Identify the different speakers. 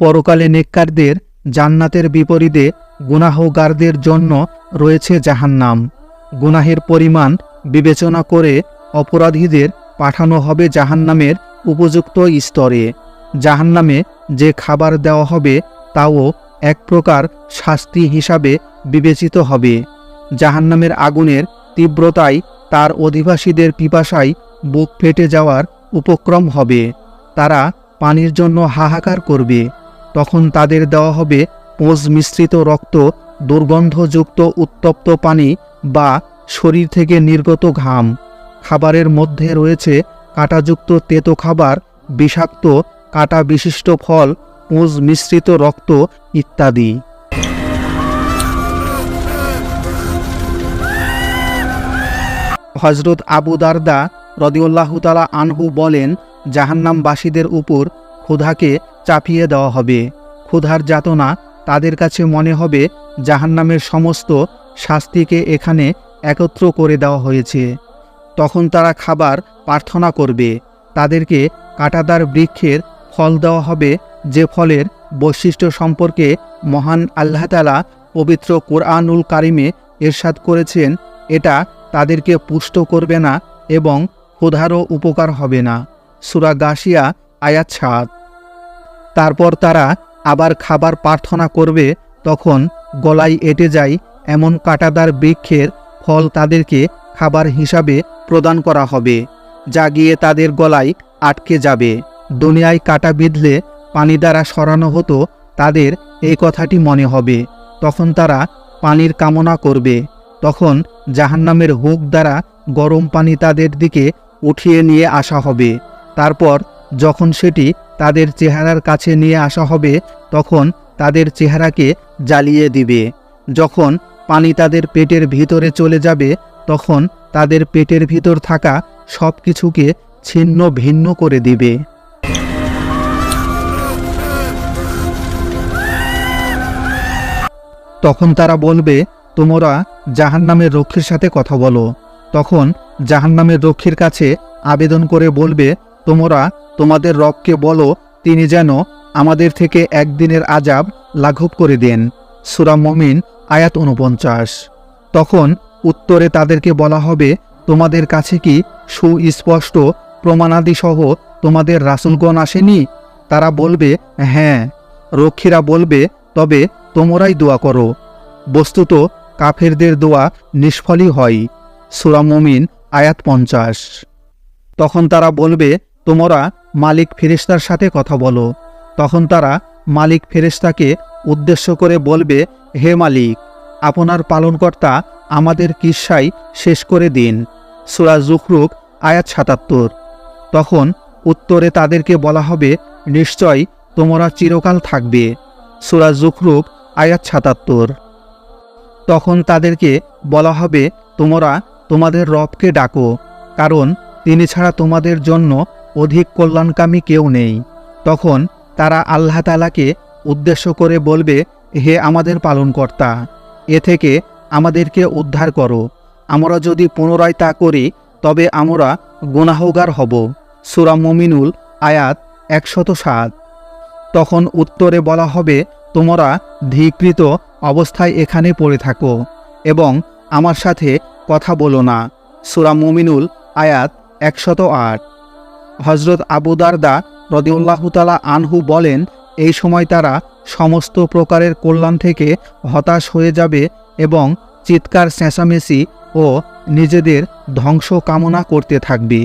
Speaker 1: পরকালে নেককারদের জান্নাতের বিপরীতে গুনাহগারদের জন্য রয়েছে জাহান্নাম। গুনাহের পরিমাণ বিবেচনা করে অপরাধীদের পাঠানো হবে জাহান্নামের উপযুক্ত স্তরে। জাহান্নামে যে খাবার দেওয়া হবে, তাও এক প্রকার শাস্তি হিসাবে বিবেচিত হবে। জাহান্নামের আগুনের তীব্রতায় তার অধিবাসীদের পিপাসায় বুক ফেটে যাওয়ার উপক্রম হবে। তারা পানির জন্য হাহাকার করবে। তখন তাদের দেওয়া হবে পোঁজ মিশ্রিত রক্ত, দুর্গন্ধযুক্ত উত্তপ্ত পানি বা শরীর থেকে নির্গত ঘাম। খাবারের মধ্যে রয়েছে কাঁটাযুক্ত তেতো খাবার, বিষাক্ত কাঁটা বিশিষ্ট ফল, পোঁজ মিশ্রিত রক্ত ইত্যাদি। হজরত আবু দারদা রদিউল্লাহ তালা আনহু বলেন, জাহান্নামবাসীদের উপর ক্ষুধাকে চাপিয়ে দেওয়া হবে। ক্ষুধার যাতনা তাদের কাছে মনে হবে জাহান্নামের সমস্ত শাস্তিকে এখানে একত্র করে দেওয়া হয়েছে। তখন তারা খাবার প্রার্থনা করবে। তাদেরকে কাঁটাদার বৃক্ষের ফল দেওয়া হবে, যে ফলের বৈশিষ্ট্য সম্পর্কে মহান আল্লাহতালা পবিত্র কোরআনুল কারিমে এরশাদ করেছেন, এটা তাদেরকে পুষ্ট করবে না এবং ক্ষুধারও উপকার হবে না। সুরা গাশিয়া, আয়াত সাত। তারপর তারা আবার খাবার প্রার্থনা করবে, তখন গলায় এঁটে যায় এমন কাঁটাদার বৃক্ষের ফল তাদেরকে খাবার হিসাবে প্রদান করা হবে, যা গিয়ে তাদের গলায় আটকে যাবে। দুনিয়ায় কাটা বিঁধলে পানি দ্বারা সরানো হতো তাদের এই কথাটি মনে হবে। তখন তারা পানির কামনা করবে। তখন জাহান্নামের হুক দ্বারা গরম পানি তাদের দিকে উঠিয়ে নিয়ে আসা হবে। তারপর যখন সেটি তাদের চেহারার কাছে নিয়ে আসা হবে, তখন তাদের চেহারাকে জ্বালিয়ে দিবে। যখন পানি তাদের পেটের ভিতরে চলে যাবে, তখন তাদের পেটের ভিতর থাকা সব কিছুকে ছিন্ন ভিন্ন করে দিবে। তখন তারা বলবে, তোমরা জাহান্নামের রক্ষীর সাথে কথা বলো। তখন জাহান্নামের রক্ষীর কাছে আবেদন করে বলবে তোমরা তোমাদের রবকে বলো, তিনি যেন আমাদের থেকে একদিনের আজাব লাঘব করে দেন। সুরা মমিন, আয়াত উনপঞ্চাশ তখন উত্তরে তাদেরকে বলা হবে, তোমাদের কাছে কি সুস্পষ্ট প্রমাণাদি সহ তোমাদের রাসুলগণ আসেনি? তারা বলবে হ্যাঁ। রক্ষীরা বলবে, তবে তোমরাই দোয়া করো। বস্তুত কাফেরদের দোয়া নিষ্ফলই হয়। সুরা মমিন, আয়াত পঞ্চাশ। তখন তারা বলবে তোমরা মালিক ফেরেশতার সাথে কথা বলো। তখন তারা মালিক ফেরেশতাকে উদ্দেশ্য করে বলবে, হে মালিক, আপনার পালনকর্তা আমাদের কিস্সাই শেষ করে দিন। সুরা জুখরুক আয়াত সাতাত্তর। তখন উত্তরে তাদেরকে বলা হবে, নিশ্চয় তোমরা চিরকাল থাকবে। সুরা জুখরুক আয়াত সাতাত্তর। তখন তাদেরকে বলা হবে, তোমরা তোমাদের রবকে ডাকো, কারণ তিনি ছাড়া তোমাদের জন্য অধিক কল্যাণকামী কেউ নেই। তখন তারা আল্লাহ তালাকে উদ্দেশ্য করে বলবে, হে আমাদের পালনকর্তা, এ থেকে আমাদেরকে উদ্ধার করো। আমরা যদি পুনরায় তা করি, তবে আমরা গুনাহগার হব। সুরা মমিনুল আয়াত একশত সাত। তখন উত্তরে বলা হবে, তোমরা ধীকৃত অবস্থায় এখানে পড়ে থাকো এবং আমার সাথে কথা বলো না। সুরা মমিনুল আয়াত একশত আট। হজরত আবু দারদা রদিউল্লাহতালা আনহু বলেন, এই সময় তারা সমস্ত প্রকারের কল্যাণ থেকে হতাশ হয়ে যাবে এবং চিৎকার, চেঁচামেচি ও নিজেদের ধ্বংস কামনা করতে থাকবে।